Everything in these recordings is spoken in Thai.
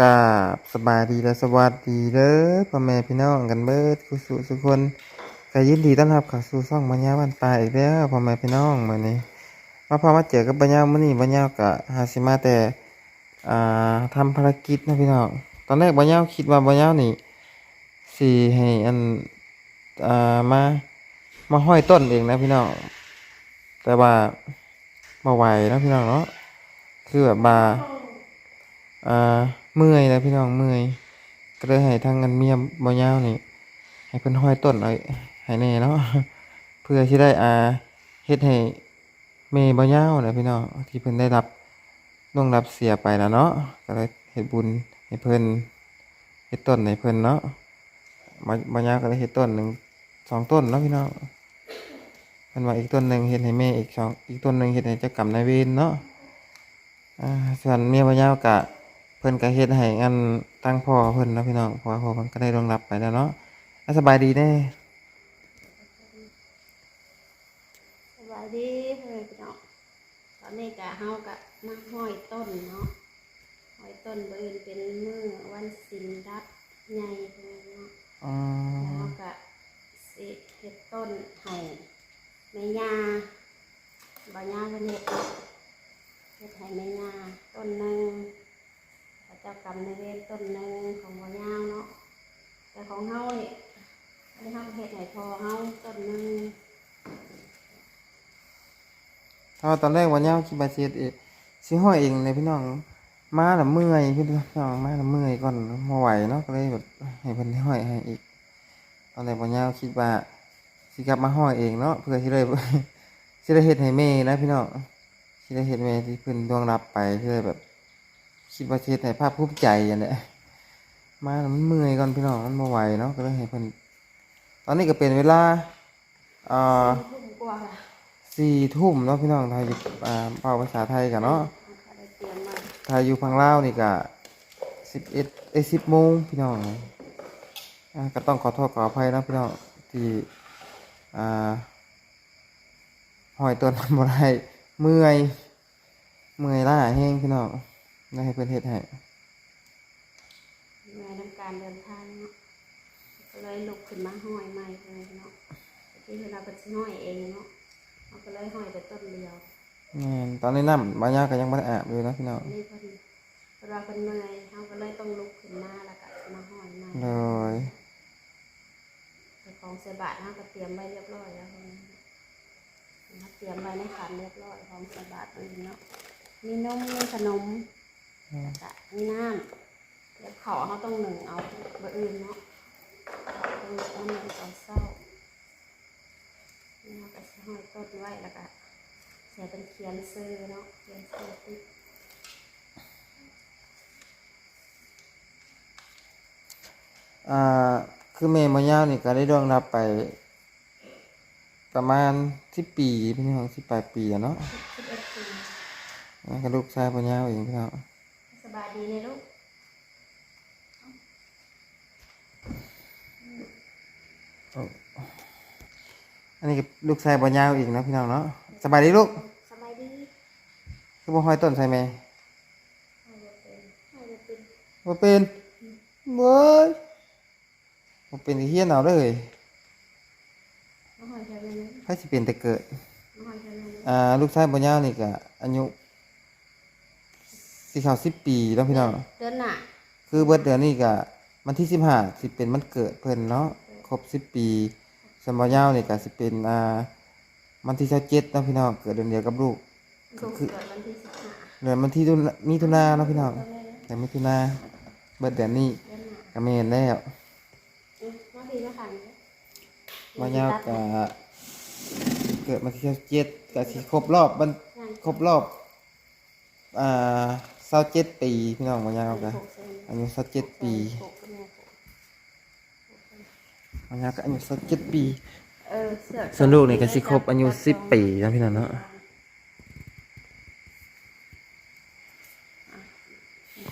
กาบสบายดีและสวัสดีเด้อพ่อแม่พี่น้องกันเบิดทุกสุทุคนก็ยินดีต้อนรับเข้าสู่ช่องบัญญาวันตายอีกแล้วพ่อแม่พี่น้องมื้อนี้มาพอมาเจอกับบัญญามื้อนี้บัญญาก็หาสิมาแต่อ่าทำภารกิจนะพี่น้องตอนแรกบัญญาคิดว่าบัญญานี่สิให้อันอ่ามามาห้อยต้นเองนะพี่น้องแต่ว่าบ่ไหวนะพี่น้องเนาะคือแบบว่าอ่า เมื่อยแล้วพี่น้องเมื่อยก็เลยให้ทางเงินเมียบ่ยาวนี่ให้เพิ่นห้อยต้นเอาให้แน่เนาะเพื่อที่ได้อาเฮ็ดให้เมย์บ่ยาวนะพี่น้องที่เพิ่นได้รับล่วงรับเสียไปแล้วเนาะก็เลยเฮ็ดบุญให้เพิ่นเฮ็ดต้นให้เพิ่นเนาะบ่บ่ยาวก็เลยเฮ็ดต้นหนึ่งสองต้นเนาะพี่น้องเพิ่นว่าอีกต้นหนึ่งเฮ็ดให้แม่อีกสองอีกต้นหนึ่งเฮ็ดให้เจ้ากรรมนายเวรเนาะอ่าส่วนเมียบ่ยาวกะ เพิ่นก็เฮ็ดให้อันตั้งพ่อเพิ่นนะพี่น้องเพราะว่าพ่อเพิ่นก็ได้ร่วงรับไปแล้วเนาะสบายดีแน่สวัสดีเพื่อนพี่น้องตอนนี้กะเฮากะมาห้อยต้นเนาะห้อยต้นเบิ่นเป็นมื้อวันศิลรับใหญ่เพิ่นเนาะอ๋อแล้วเฮากะสิเฮ็ดต้นให้แม่ย่าบ่ย่าเพิ่นเฮ็ดเนเฮ็ดให้แม่ย่าต้นหนึง เจ้ากรรมในเวรต้นหนึ่งของบ่ย่าเนาะแต่ของเฮานี่อันนี้เฮาเฮ็ดให้พอเฮาต้นหนึ่งถ้าตอนแรกบ่ยาวคิดว่าเฮ็ดเองสิห้อยเองเลยพี่น้องมาล้วเมื่อยพี่น้องมาล้วเมื่อยก่อนบ่ไหวเนาะก็เลยแบบให้เพิ่นห้อยให้อีกตอนแรกบ่ยาวคิดว่าสิกลับมาห้อยเองเนาะเพื่อสิได้สิได้เฮ็ดให้แม่นะพี่น้องสิได้เฮ็ดแม่ที่เพิ่นล่วงรับไปเพื่อแบบ คิดว่าสิเฮ็ดให้ภาคภูมิใจอันเนี้ยมาแล้วมันเมื่อยก่อนพี่น้องมันบ่ไหวเนาะก็เลยให้เพิ่นตอนนี้ก็เป็นเวลาอ่าสี่ทุ่มเนาะพี่น้องไทยอ่าเป่าภาษาไทยกันเนาะไทยอยู่พังเล่านี่ก็สิบเอ็ดเอ้สิบโมงพี่น้องอ่าก็ต้องขอโทษขออภัยนะพี่น้องที่อ่าหอยตัวนั้นบ่ได้เมื่อย เมื่อยล้าแห้งพี่น้อง ได้ให้เพิ่นเฮ็ดให้เมื่อทำการเดินทางเนาะก็เลยลุกขึ้นมาห้อยใหม่เลยเนาะที่เราเป็นห้อยเองเนาะเราก็เลยห้อยแต่ต้นเดียวแม่นตอนนี้น้ำบางอย่างก็ยังบ่ได้อาบอยู่นะพี่น้องนี่เพิ่นเวลาเพิ่นเมื่อยเราก็เลยต้องลุกขึ้นมาแล้วก็มาห้อยใหม่เลยแต่ของเสบาทเราก็เตรียมไว้เรียบร้อยแล้วเพิ่นเราเตรียมไว้ในขันเรียบร้อยของเสบาทเองเนาะมีนมมีขนม แล้วก็มีน้ำเดี๋ยวเขาเขาต้องหนึ่งเอาเบอร์อื่นเนาะต้องต้องหนึ่งตอนเศร้านี่เราก็จะห้อยต้นไว้แล้วก็เสียเป็นเขียนซื้อเนาะเขียนซื้อติดอ่าคือแม่บ่ยาวนี่ก็ได้ร่วงรับไป ประมาณสิบปีพี่น้องสิบปลายปีอะเนาะสิบเอ็ดปีแล้วก็ลูกชายปัญญาเองพี่น้องส บายดีเลยลูกอันนี้ก็ลูกชายปัญญาอีกนะพี่น้องเนาะสบายดีลูกสบายดีคือบ่ห้อยต้นใส่แม่ให้เด็กเป็นให้เด็กเป็นบ่เป็นเบ้ยบ่เป็นที่เฮียนเอาเลยมาหอยเธอเลยนะใครสิเป็นแต่เกิดมาหอยเธอเลยนะอ่า ลูกชายปัญญานี่ก็อายุ สิเข้า10ปีแล้วพี่น้องเดินหน้าคือเบิดเดือนนี้ก็วันที่15สิเป็นวันเกิดเพิ่นเนาะครบ10ปีสมบ่ยาวนี่ก็สิเป็นอ่าวันที่27เนาะพี่น้องเกิดเดือนเดียวกับลูกลูกเกิดวันที่สิบห้าเดือนวันที่ตุลามิถุนาเนาะพี่น้องเดินเลยนะแต่มิถุนาเบิดเดือนนี้เดินหน้าก็แม่นแล้วอืมมาดีมาขันบ่ยาวก็เกิดวันที่27ก็สิครบรอบวันครบรอบอ่า 27ปีพี่น้องบ่ยาวก็อายุ27ปีบ่ยาวก็อายุ27ปีเออเสื้อส่วนลูกนี่ก็สิครบอายุ10ปีนะพี่น้องเนาะ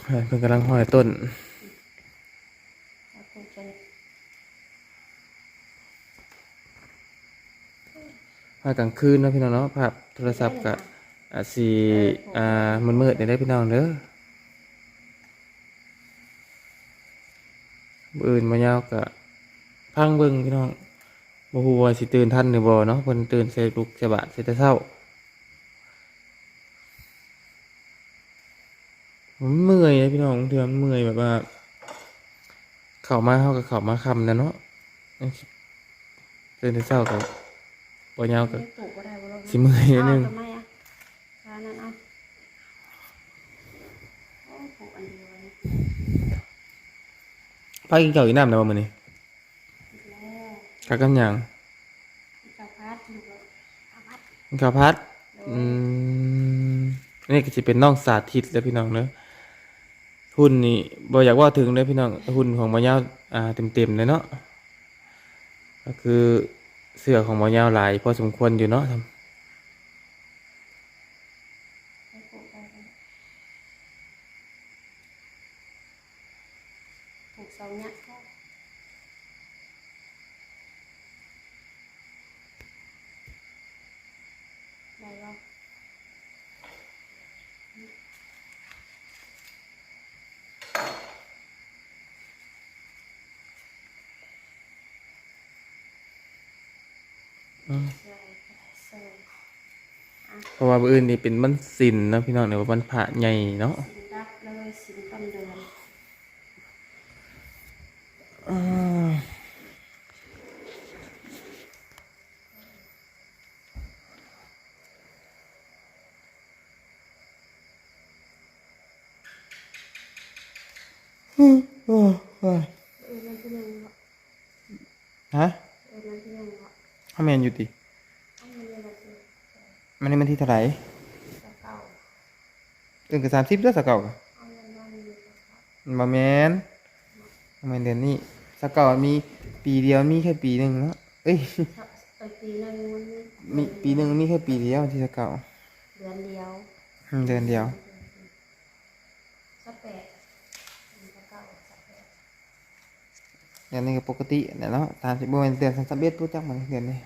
เพิ่นกำลังห้อยต้นเอาผูกเป็นห้อยกลางคืนเนาะพี่น้องเนาะภาพโทรศัพท์ก็ อาจสิอ่ามืดๆได้พี่น้องเด้อมื้ออื่นมายาวก็พังเบิ่งพี่น้องบ่ฮู้ว่าสิตื่นทันหรือบ่เนาะเพิ่นตื่นใส่ลุกใส่บาตรใส่แต่เช้ามันเมื่อยนะพี่น้องบางเทื่อมันเมื่อยแบบว่า เข้ามาเฮาก็เข้ามาค่ำนะเนาะตื่นแต่เช้าก็บ่ยาวก็ไม่ปลูกก็ได้บ่ลงสิเมื่อยนิดนึง เอาทำไมอะร้านนั้นเอาโอ้ปลูกอันเดียวเนี่ย พากินข้าวอีน้ำแล้วบ่มื้อนี้อีกแล้วกักกันหยังอีกข้าวพัดอยู่กับข้าวพัดกินข้าวพัดโดอืยมอันนี้ก็จะเป็นน้องสาธิตแล้วพี่น้องเนอะหุ่นนี่บ่อยากว่าถึงเลยพี่น้องหุ่นของหมอยาวอ่าเต็มๆเลยเนาะก็คือเสื้อของหมอยาวหลายพอสมควรอยู่เนาะทำ ไปปลูกได้เลยปลูกสองเนี่ยก็ได้แล้ว อืม ใส่ใส่ เพราะว่าอื่นนี่เป็นวันศิลเนะพี่น้องเนี่ยว่าวันพระใหญ่เนาะรับเลยสินต้นเดือนอ่าอืมโอ้ย เออมันที่หนึ่งเหรอ ฮะ เออมันที่หนึ่งเหรอ ถ้าแมนอยู่ติมันเรียนอะไรสิมันนี่มันที่เท่าไหร่กระเป๋าเดือนกับสามสิบเดือนสกเก่าเอาเงินวันนี้กระเป๋าแมนบ่แมนเดือนนี้สกเก่ามีปีเดียวมีแค่ปีหนึ่งเนาะเอ้ยมีปีหนึ่งมีแค่ปีเดียวที่สกเก่าเดือนเดียวอืมเดือนเดียวสแปดกระเป๋าสักแปดเดือนนี้ก็ปกติแหละเนาะตามสิบแมนเดือนสันสบเอ็ดรู้จักมันเดือนนี้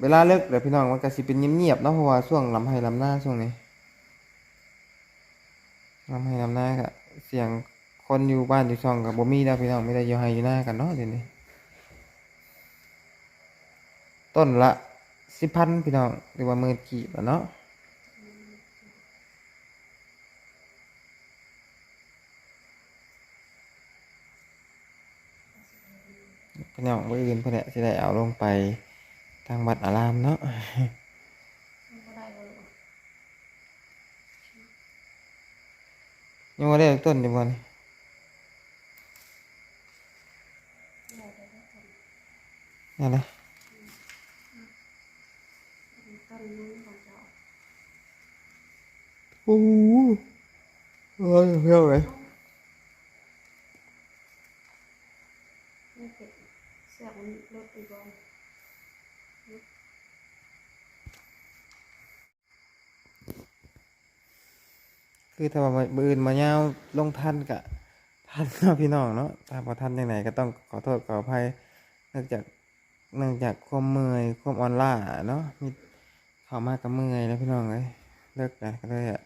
เวลาเลิกเดี๋ยวพี่น้องมันก็สิเป็นเงียบๆเนาะเพราะว่าช่วงลำไห้ลำหน้าช่วงนี้ลำไห้ลำหน้าก็เสียงคนอยู่บ้านอยู่ช่องกับบ่มีแล้วพี่น้องไม่ได้อยู่ไห้อยู่หน้ากันเนาะเดี๋ยวนี้ต้นละสิพันพี่น้องหรือว่าหมื่นกีบอะเนาะพี่น้องบ่อื่นเพื่อนแหละสิได้เอาลงไป ทางวัดอารามเนาะมันก็ได้เลยยังบ่ได้ต้นอยู่บ่นี่ไคือถ้าว่ามืออื่นมาเยาลงทันกะทันเนาะพี่น้องเนาะถ้าบ่ทันจังไดก็ต้องขอโทษขออภัยเนื่องจากเนื่องจากความเมื่อยความอ่อนล้าเนาะมีเข้ามากับเมื่อยแล้วพี่น้องเอ้ยเลิกแล้วก็เลยอะ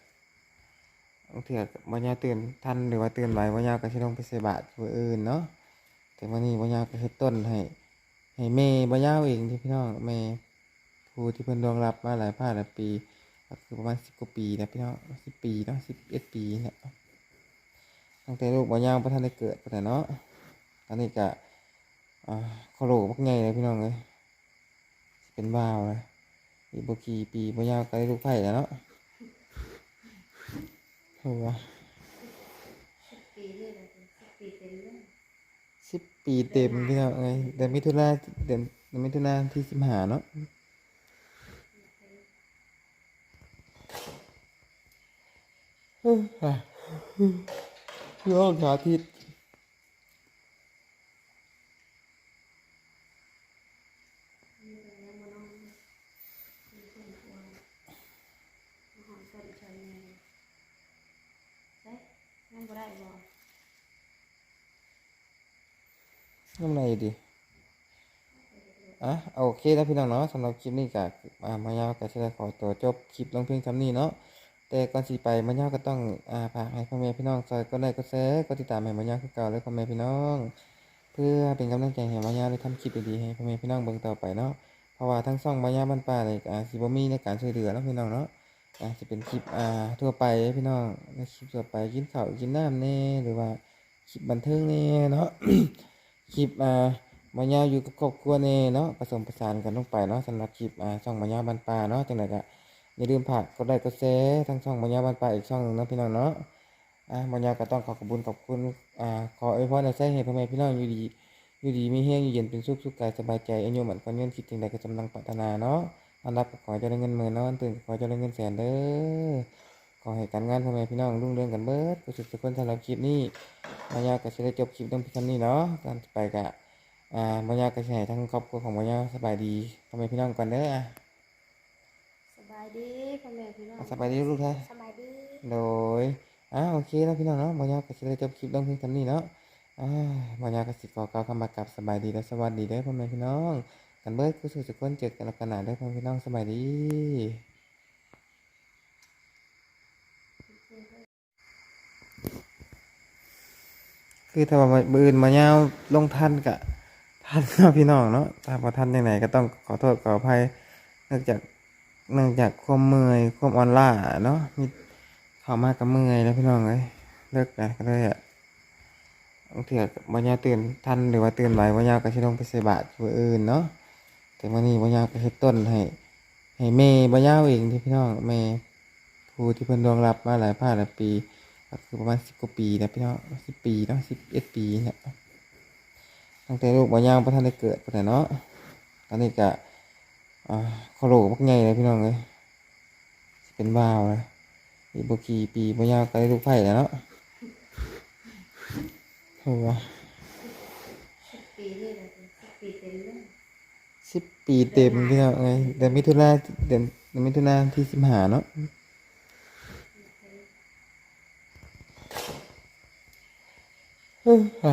บางเทื่อบ่ยาตื่นทันหรือว่าตื่นไหวบ่ยาก็สิลงไปใส่บาตรผู้อื่นเนาะแต่วันนี้บ่ยาก็เฮ็ดต้นให้ ให้แม่บ่ยาวเองที่พี่น้องแม่ผู้ที่เพิ่นรองรับมาหลายภาคหลายปีก็คือประมาณสิบกว่าปีนะพี่น้องสิบปีเนาะสิบเอ็ดปีเนี่ยตั้งแต่ลูกบ่ยาวประทันได้เกิดไปแต่เนาะตอนนี้ก็อ่าเขาโหลพักไงเลยพี่น้องเลยเป็นบ้าวเลยอีกบกี่ปีบ่ยาวก็ได้ลูกไผ่แล้วเนาะโอ้โห สิบปีนี่เลยสิบปีเต็มเลย สิบ ปีเต็มพี่น้องเดือนมิถุนาเดือนเดือนมิถุนาที่สิบหาเนาะเฮ้ยอะร้องขาทิตย์เลยแล้วมานอนมีคนกลัวมาหอมต้นชอยเมย์เอ๊ะนั่งก็ได้บ่ น้ำในดิอะโอเคแล้วพี่น้องเนาะสำหรับคลิปนี้ก็อ่ามายาวก็จะได้ขอตัวจบคลิปลงเพียงเท่านี้เนาะแต่ก่อนสิไปมะยาวก็ต้องอ่าฝากให้พ่อแม่พี่น้องซอยกดไลค์กดแชร์กดติดตามให้มะยาวคือเก่าเลยพ่อแม่พี่น้อง เพื่อเป็นกำลังใจให้มะยาวได้ทำคลิปดีๆให้พ่อแม่พี่น้องเบิ่งต่อไปเนาะเพราะว่าทั้งช่องมะยาวบ้านป่าเลยอ่าสิบ่มีในการช่วยเหลือเนาะพี่น้องเนาะอ่าสิเป็นคลิปอ่าทั่วไปพี่น้องในคลิปทั่วไปกินข้าวกินน้ำแน่หรือว่าคลิปบันเทิงแน่เนาะ คลิปอ่ามะยาวอยู่กับครอบครัวแน่เนาะผสมผสานกันลงไปเนาะสำหรับคลิปอ่าช่องมะยาวบ้านป่าเนาะจังไดก็อย่าลืมฝากกดไลค์กดแชร์ทั้งช่องมะยาวบ้านป่าอีกช่องหนึงนะพี่น้องเนาะอ่ามะยาวก็ต้องขอขอบคุณขอบคุณอ่าขออวยพรให้ใช้ให้พ่อแม่พี่น้องอยู่ดีอยู่ดีมีแห้งอยู่เย็นเป็นสุขสุขกายสบายใจอายุหมันคนเงินคิดถึงใดก็จำลังปรารถนาเนาะอันรับขอจะได้เงินหมื่นนอนตื่นขอจะได้เงินแสนเด้อ อให้การงานพ่อแม่พี่น้องรุ่งเรืองกันเบิดกุศลทุกคนสำหรับคลิปนี้มายาก็จะได้จบคลิปตรงเพียงนี้เนาะการไปกะอ่ามายาก็จะให้ทั้งครอบครัวของมายาสบายดีพ่อแม่พี่น้องก่อนเด้ออะสบายดีพ่อแม่พี่น้องสบายดีลูกท่าสบายดีโดยอ่าโอเคแล้วพี่น้องเนาะมายาก็จะได้จบคลิปตรงเพียงเท่านี้เนาะอ่ามายาก็สิขอกล่าวคำบากับสบายดีและสวัสดีเด้อพ่อแม่พี่น้องกันเบิดกุศลทุกคนเจอกันแล้วกันหนาเด้อพ่อแม่พี่น้องสบายดี คือถ้าว่าบืนมาเงาลงทันกะทันเนพี่น้องเนาะถ้าพอทันยังไงก็ต้องขอโทษขออภัยเนื่องจากเนื่องจากความเมื่อยความอ่อนล้าเนาะมีเข้ามากับเมื่อยแล้วพี่น้องเลยเลิกกันก็เลยอะบางเถื่อมาเงาตื่นทันหรือว่าตื่นไหวมาเงาก็สิลงไปใส่บาตรผู้อื่นเนาะแต่มื่อนี้มาเงาก็เฮ็ดต้นให้ให้แม่มาเงาเองที่พี่น้องแม่ผู้ที่เพิ่นดวงรับมาหลายผ่าหลายปี ก็คือประมาณสิบกว่าปีนะพี่น้องสิบปีเนาะสิบเอ็ดปีเนี่ยตั้งแต่ลูกมาย่างพระท่านได้เกิดไปแต่เนาะตอนนี้ก็อ่าเขาโหลมักใหญ่เลยพี่น้องเลยสิเป็นบ้าวเลยอีกบกี่ปีมาย่างก็ได้ลูกไผ่แล้วเนาะโอ้โหสิบปีนี่แหละสิบปีเต็มเลยสิบปีเต็มพี่น้องเลยเดือนมิถุนาเดือนเดือนมิถุนาที่สิบห้าเนาะเฮ้ยอะโยกขาทิศ นี่ก็ยังมานอนมีคนกลัวมาหอนต้นชอ ยแ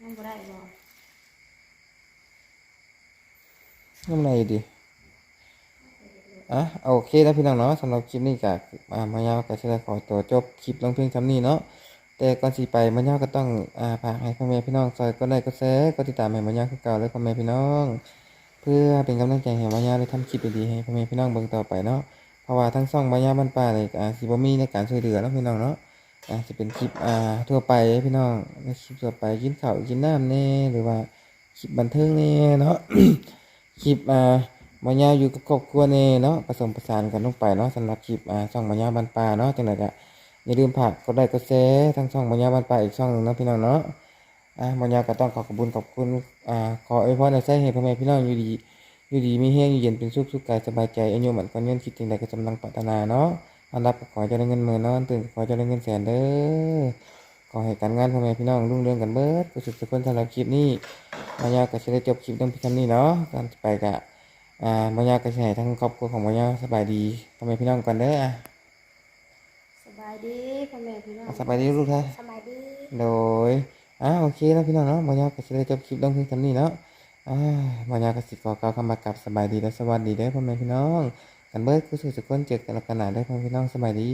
ม่องบ่ได้บ่น้ำในดิอะโอเคนะพี่น้องเนาะสำหรับคลิปนี้ก็อ่ามายาวก็จะได้ขอตัวจบคลิปลงเพียงท่านี้เนาะ แต่ก่อนสิไปมายาก็ต้องอ่าฝากให้พ่อแม่พี่น้องซอยก็ได้ก็แชร์ก็ติดตามให้มายาวคือเก่าเลยพ่อแม่พี่น้อง เพื่อเป็นกำลังใจให้มายาวได้ทำคลิปดีๆให้พ่อแม่พี่น้องเบิ่งต่อไปเนาะเพราะว่าทั้งช่องมายาบ้านป่าเลยอ่าสิบ่มีในการช่วยเหลือเนาะพี่น้องเนาะอ่าจะเป็นคลิปอ่าทั่วไปพี่น้องในคลิปทั่วไปกินข้าวกินน้ำแน่หรือว่าคลิปบันเทิงแน่เนาะคลิปอ่ามายาอยู่กับครอบครัวแน่เนาะผสมผสานกันลงไปเนาะสำหรับคลิปอ่าช่องมายาบ้านป่าเนาะจังไดก็ อย่าลืมฝากกดไลค์กดแชร์ทั้งช่องมายาบ้านป่าอีกช่องหนึงนะพี่น้องเนาะอ่ามายาก็ต้องขอขอบคุณขอบคุณอ่าขออวยพรให้ใช้ให้พ่อแม่พี่น้องอยู่ดีอยู่ดีมีแห้งอยู่เย็นเป็นสุขสุขกายสบายใจอายุหมันคนเงินคิดถึงใดก็จำลังปรารถนาเนาะอันรับขอจะได้เงินหมื่นนอนตื่นขอจะได้เงินแสนเด้อขอให้การงานพ่อแม่พี่น้องรุ่งเรืองกันเบิดกุศลทุกคนสำหรับคลิปนี้มายาก็จะได้จบคลิปตรงพียงเท่านี้เนาะการไปกะอ่ามายาก็สิให้ทั้งครอบครัวของมายาสบายดีพ่อแม่พี่น้องกันเด้อายดีพ่อแม่พี่น้องสบายดีลูกท่าสบายดี โดยอ่าโอเคแล้วพี่น้องเนาะมายาก็จะได้จบคลิปลงเพียงเท่านี้เนาะอ่ามายาก็สิขอกล่าวคำบากับสบายดีและสวัสดีเด้อพ่อแม่พี่น้องกันเบิดกุศลทุกคนเจอกันแล้วกันหนาเด้อพ่อแม่พี่น้องสบายดี